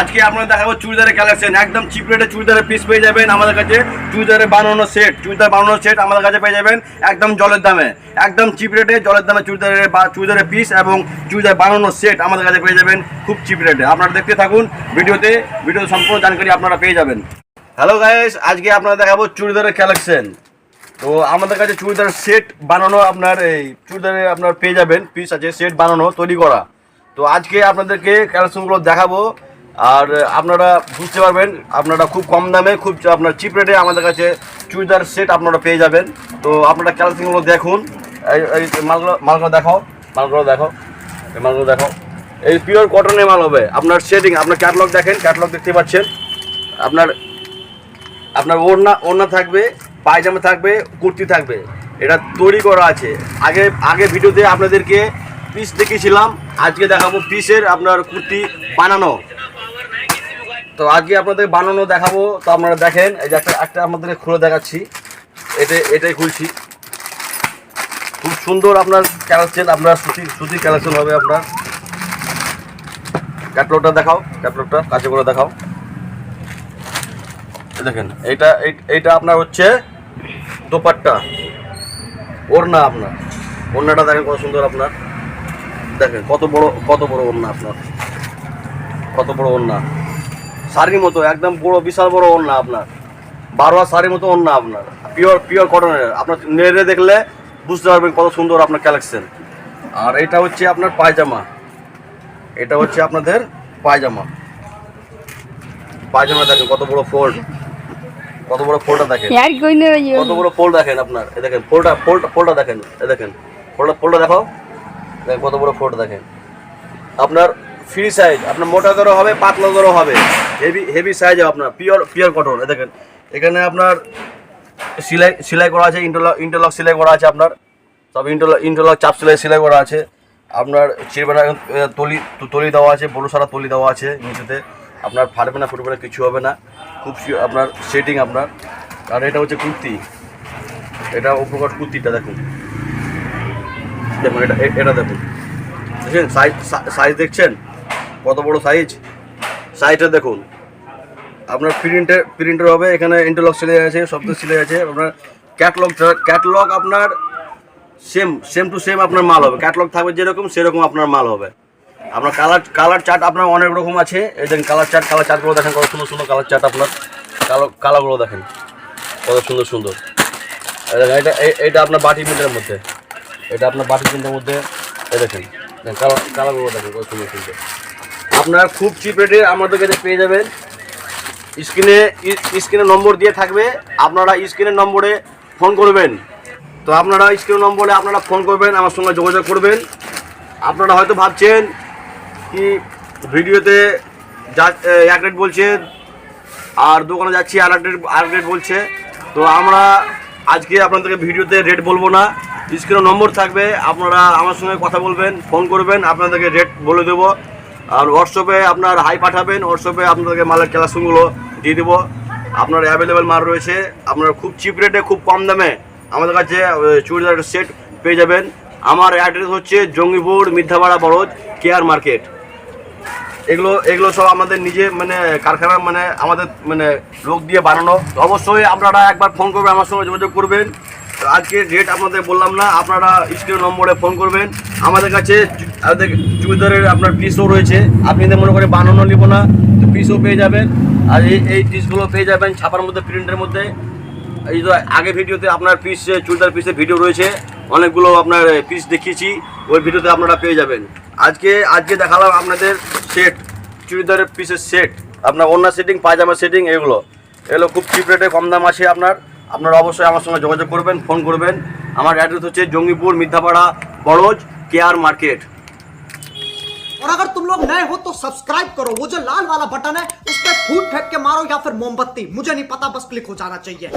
আজকে আপনারা দেখাবো চুড়িদারের কালেকশন একদম চিপ রেটে চুড়িদারের পিস পেয়ে যাবেন আমাদের কাছে। চুড়িদারের বানানো সেট চুড়িদার বানানো সেট আমাদের কাছে পেয়ে যাবেন একদম জলের দামে। একদম চিপ রেটে জলের দামে চুড়িদারের বা চুড়িদারের পিস এবং চুড়িদার বানানো সেট আমাদের কাছে পেয়ে যাবেন খুব চিপ রেটে আপনারা দেখতে থাকুন ভিডিওতে। ভিডিও সম্পূর্ণ জানকারি আপনারা পেয়ে যাবেন। হ্যালো গাইস আজকে আপনারা দেখাবো চুড়িদারের কালেকশন তো আমাদের কাছে চুড়িদার সেট বানানো আপনার এই চুড়িদারে আপনার পেয়ে যাবেন। পিস আছে সেট বানানো, তৈরি করা। তো আজকে আপনাদেরকে কালেকশনগুলো দেখাবো। আর আপনারা বুঝতে পারবেন, আপনারা খুব কম দামে, খুব আপনার চিপ রেটে আমাদের কাছে চুড়িদার সেট আপনারা পেয়ে যাবেন। তো আপনারা কালেকশনগুলো দেখুন। এই মালগুলো মালগুলো দেখাও, মালগুলো দেখো মালগুলো দেখো এই পিওর কটনের মাল হবে। আপনার শেডিং আপনার ক্যাটলগ দেখেন ক্যাটলগ দেখতে পাচ্ছেন। আপনার আপনার ওড়না ওড়না থাকবে, পায়জামা থাকবে, কুর্তি থাকবে। এটা তৈরি করা আছে। আগে আগে ভিডিওতে আপনাদেরকে পিস দেখিয়েছিলাম। আজকে দেখাবো পিসের আপনার কুর্তি বানানো। তো আজকে আপনাদের বানানো দেখাবো। তো আপনারা দেখেন, এই যে একটা একটা আপনাদের খুলে দেখাচ্ছি। এটা এটাই খুলছি। খুব সুন্দর আপনার কালেকশন আপনার সুতি সুতির কালেকশন হবে আপনার। ক্যাটলগটা দেখাও, ক্যাটলগটা, কাছে করে দেখাও। দেখেন এই- এইটা আপনার হচ্ছে দোপাট্টা। ওড়না আপনার। ওড়নাটা দেখেন কত সুন্দর আপনার। দেখেন, কত বড় কত বড় ওড়না আপনার। কত বড় ওড়না। শাড়ির মতো একদম বড় বিশাল বড় ওড়না আপনার। বারো শাড়ির মতো ওড়না আপনার। পিওর পিওর কটনের আপনার নেড়ে দেখলে বুঝতে পারবেন কত সুন্দর আপনার কালেকশন আর এটা হচ্ছে আপনার পায়জামা। এটা হচ্ছে আপনাদের পায়জামা। পায়জামা দেখেন কত বড় ফোল্ড কত বড় ফোল্ডটা দেখেন। কত বড় ফোল্ড দেখেন আপনার। এ দেখেন ফোল্ডটা ফোল্ডটা ফোল্ডটা দেখেন। এ দেখেন ফোল্ডটা ফোল্ডটা দেখাও। দেখেন কত বড় ফোল্ড দেখেন। আপনার ফ্রি সাইজ, আপনার মোটা দরও হবে, পাতলা দরও হবে। হেভি হেভি সাইজ আপনার পিওর পিওর কটন দেখেন। এখানে আপনার সেলাই সেলাই করা আছে ইন্টারলক ইন্টারলক সেলাই করা আছে আপনার। সব ইন্টারলক ইন্টারলক চাপ সেলাই সেলাই করা আছে। আপনার চিরবেনা তলি তলি দেওয়া আছে, বড় সারা তলি দেওয়া আছে নিচেতে। আপনার ফাটবে না, ফুটবে না, কিছু হবে না। খুব আপনার সেটিং আপনার। আর এটা হচ্ছে কুর্তি। এটা উপকট কুর্তিটা দেখুন। দেখুন এটা এটা দেখুন। দেখছেন? সাইজ সাইজ দেখছেন? কত বড় সাইজ সাইজটা দেখুন। আপনার প্রিন্টের প্রিন্টার হবে এখানে ইন্টারলক সিলাই আছে কিছু সিলাই আছে আপনার ক্যাটলগ ক্যাটলগ আপনার সেম সেম টু সেম আপনার মাল হবে। ক্যাটলগ থাকবে যেরকম সেরকম আপনার মাল হবে। আপনার কালার কালার চার্ট আপনার অনেক রকম আছে। এই দেখেন কালার চার্ট কালার চার্টগুলো দেখেন কত সুন্দর সুন্দর কালার চার্ট আপনার। কালো কালারগুলো দেখেন কত সুন্দর সুন্দর। এটা এটা আপনার বাটি প্রিন্টের মধ্যে। এটা আপনার বাটি প্রিন্টের মধ্যে দেখেন দেখেন, কালার কালারগুলো দেখেন কত সুন্দর সুন্দর। আপনার খুব চিপ রেটে আমাদের কাছে পেয়ে যাবেন। স্ক্রিনে স্ক্রিনে নম্বর দিয়ে থাকবে, আপনারা স্ক্রিনের নম্বরে ফোন করবেন। তো আপনারা স্ক্রিন নম্বরে আপনারা ফোন করবেন, আমার সঙ্গে যোগাযোগ করবেন। আপনারা হয়তো ভাবছেন কি ভিডিওতে যা এক রেট বলছে, আর দোকানে যাচ্ছি আর এক রেট আর রেট বলছে। তো আমরা আজকে আপনাদেরকে ভিডিওতে রেট বলব না। স্ক্রিনে নম্বর থাকবে, আপনারা আমার সঙ্গে কথা বলবেন ফোন করবেন, আপনাদেরকে রেট বলে দেবো। আর হোয়াটসঅ্যাপে আপনার হাই পাঠাবেন হোয়াটসঅ্যাপে আপনাদেরকে মালের কালেকশনগুলো দিয়ে দেবো। আপনার অ্যাভেলেবেল মাল রয়েছে, আপনার খুব চিপ রেটে খুব কম দামে আমাদের কাছে চুড়িদার সেট পেয়ে যাবেন। আমার অ্যাড্রেস হচ্ছে জঙ্গিপুর, মিথ্যাপাড়া বরজ কেয়ার মার্কেট। এগুলো এগুলো সব আমাদের নিজে মানে কারখানা মানে আমাদের মানে লোক দিয়ে বানানো। অবশ্যই আপনারা একবার ফোন করবেন, আমার সঙ্গে যোগাযোগ করবেন। আজকে ডেট আপনাদের বললাম না, আপনারা স্ক্রিন নম্বরে ফোন করবেন। আমাদের কাছে চুড়িদারের আপনার পিসও রয়েছে। আপনি যদি মনে করে বানানো নিব না, তো পিসও পেয়ে যাবেন। আর এই এই পিসগুলো পেয়ে যাবেন ছাপার মধ্যে প্রিন্টের মধ্যে। এই তো আগে ভিডিওতে আপনার পিস চুড়িদার পিসের ভিডিও রয়েছে, অনেকগুলো আপনার পিস দেখিয়েছি, ওই ভিডিওতে আপনারা পেয়ে যাবেন। আজকে আজকে দেখালাম আপনাদের সেট চুড়িদারের পিসের সেট আপনার অন্য সেটিং পায়জামা সেটিং এগুলো। এগুলো খুব চিপ রেটে কম দাম আছে আপনার। আপনারা অবশ্যই আমার সঙ্গে যোগাযোগ করবেন ফোন করবেন আমার অ্যাড্রেস হচ্ছে জঙ্গিপুর মিথ্যাপাড়া বড়জ কেয়ার মার্কেট और अगर तुम लोग नए हो तो सब्सक्राइब करो वो जो लाल वाला बटन है उस पर फूट फेंक के मारो या फिर मोमबत्ती मुझे नहीं पता बस क्लिक हो जाना चाहिए